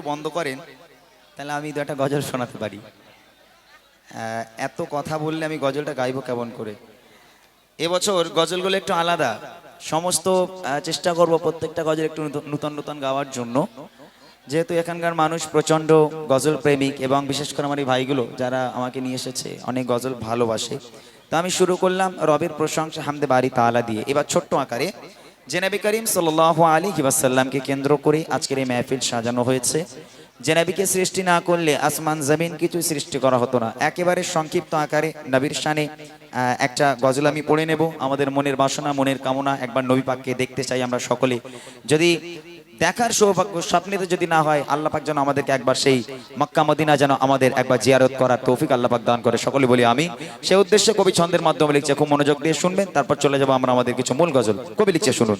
একটু বন্ধ করেন, তাহলে আমি দু একটা গজল শোনাতে পারি। এত কথা বললে আমি গজলটা গাইবো কেমন করে? এবছর গজলগুলো একটু আলাদা। সমস্ত চেষ্টা করব প্রত্যেকটা গজল একটু নূতন- নূতন নূতন গাওয়ার জন্য। যেহেতু এখানকার মানুষ প্রচণ্ড গজল প্রেমিক এবং বিশেষ করে আমার এই ভাইগুলো যারা আমাকে নিয়ে এসেছে, অনেক গজল ভালোবাসে। তো আমি শুরু করলাম রবের প্রশংসা হামদে বাড়ি তালা দিয়ে। এবার ছোট্ট আকারে জেনাবি করিম সাল আলী কিবাসাল্লামকে কেন্দ্র করে আজকের এই মেহফিল সাজানো হয়েছে। জেনাবিকে সৃষ্টি না করলে আসমান, জমিন কিছুই সৃষ্টি করা হতো না। একেবারে সংক্ষিপ্ত আকারে নবীর শানে একটা গজল আমি পড়ে নেব। আমাদের মনের বাসনা, মনের কামনা একবার নবী পাককে দেখতে চাই আমরা সকলে। যদি দেখার সৌভাগ্য স্বপ্নেতে যদি না হয়, আল্লাহ পাক যেন আমাদেরকে একবার সেই মক্কা মদিনা যেন আমাদের একবার জিয়ারত করার তৌফিক আল্লাহ পাক দান করে। সকলে বলি আমি। সেই উদ্দেশ্যে কবি ছন্দের মাধ্যমে লিখছে, খুব মনোযোগ দিয়ে শুনবেন, তারপর চলে যাব আমরা আমাদের কিছু মূল গজল। কবি লিখছে, শুনুন।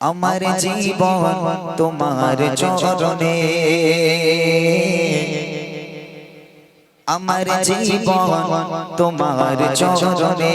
আমার জীবন তোমার চরণে, আমার জীবন তোমার চরণে।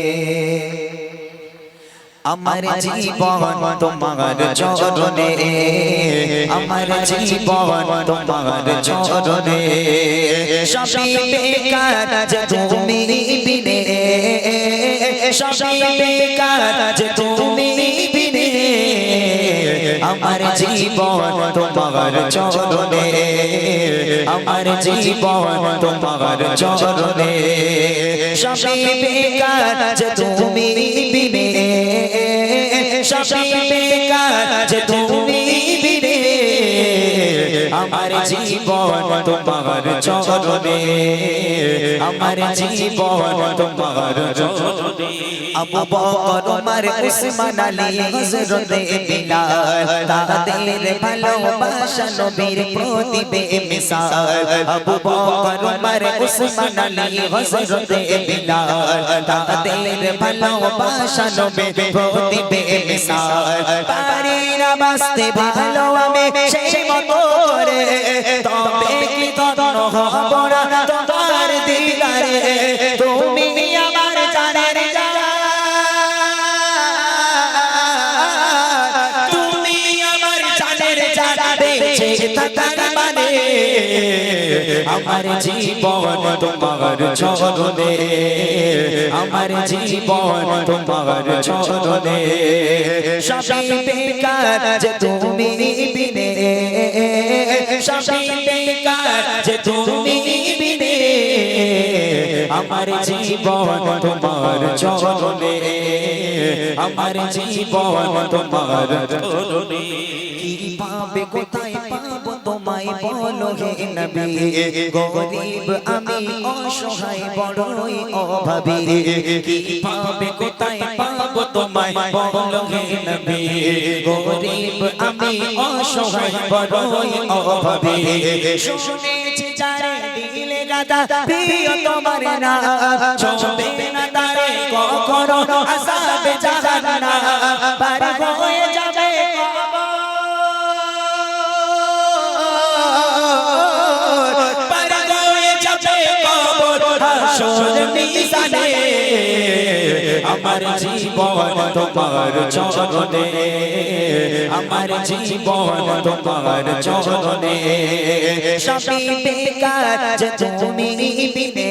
আমার জীবন তোমার চরণে। আমার জীবন তোমার চরণে। সবই বেকার তুমি বিনে। সবই বেকার তুমি বিনে। আমার জীবন তোমার চরণে। আমার জীবন তোমার চরণে। সবই বেকার তুমি বেকার যে তুমি জীবন তোমার চরণে। আমার জীবন তোমার চরণে। আবু বকর ওমর উসমান, আলী, হযরত বিলাল, তাদের ভালোবাসা নবীর প্রতি বেমিসাল আবু বকর ওমর উসমান, আলী, হযরত বিলাল, তাদের ভালোবাসা নবীর প্রতি বেমিসাল পারি না বাঁচতে ভালো আমি সেই মতো করে তবে কি তন্ন হব না তোমার দিদারে? তুমি আমার জানের জান তুমি আমার জানের জান বেঁচে মানে আমার জীবন তোমার চরণে। আমার জীবন তোমার চরণে। যে তুমি আমার জীবন তোমার চরণে, আমার জীবন তোমার চরণে। পাবে কোথায় পাবো তোমায় বলো হে নবী? গরিব আমি অসহায়, বড়ই অভাবী। কি পাবে কোথায় তোমায় বলো হে নবী গরিব আমি অসহায় বড়ই অভাবী। শুনেছি যারে দিলে গাদা, প্রিয় তোমার না। চলবে না তারে কখনো আসাবে জাহান্না পার হয়ে যাবে পার হয়ে যাবে কবর। হাসর মিজানে আমার জীবন তোমার চরণে, আমার জীবন তোমার চরণে। সবই বেকার তুমি বিনে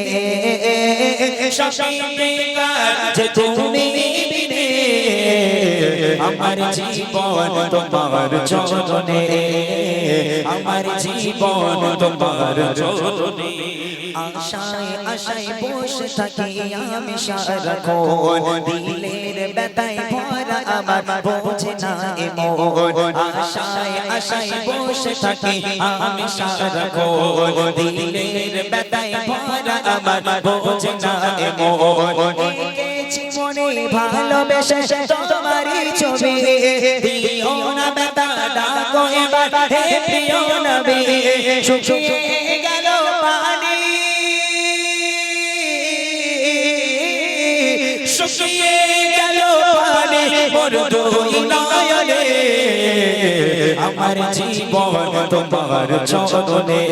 সবই বেকার তুমি বিনে আমার জীবন তোমার চরণে, আমার জীবন তোমার চরণে। আশায় আশায় বসে থাকি আমি সারাক্ষণ দিলের ব্যথায় ভরা আমার বোঝে না এমন আশায় আশায় বসে থাকি আমি সারাক্ষণ দিলের ব্যথায় ভরা আমার বোঝে না এমন মনে ভালোবেসে তোমারই ছবি দিও না ব্যথা ডাকো এবার হে প্রিয় নবী। শুকিয়ে শুকিয়ে গেল দুই নয়নে। আমার জীবন তোমার চরণে।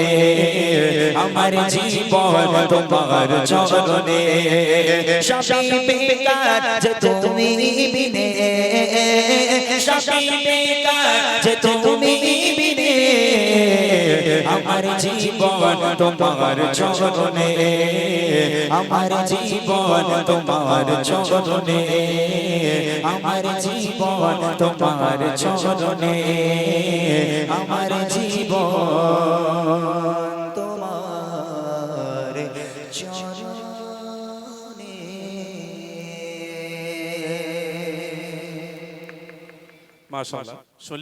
আমার জীবন তোমার চরণে। সবই যে তুমি বিনে। সবই যে তুমি আমার জীবন তোমার চরণে আমার জীবন তোমার চরণে আমার জীবন তোমার চরণে আমার জীবন তোমার চরণে। মাশাআল্লাহ।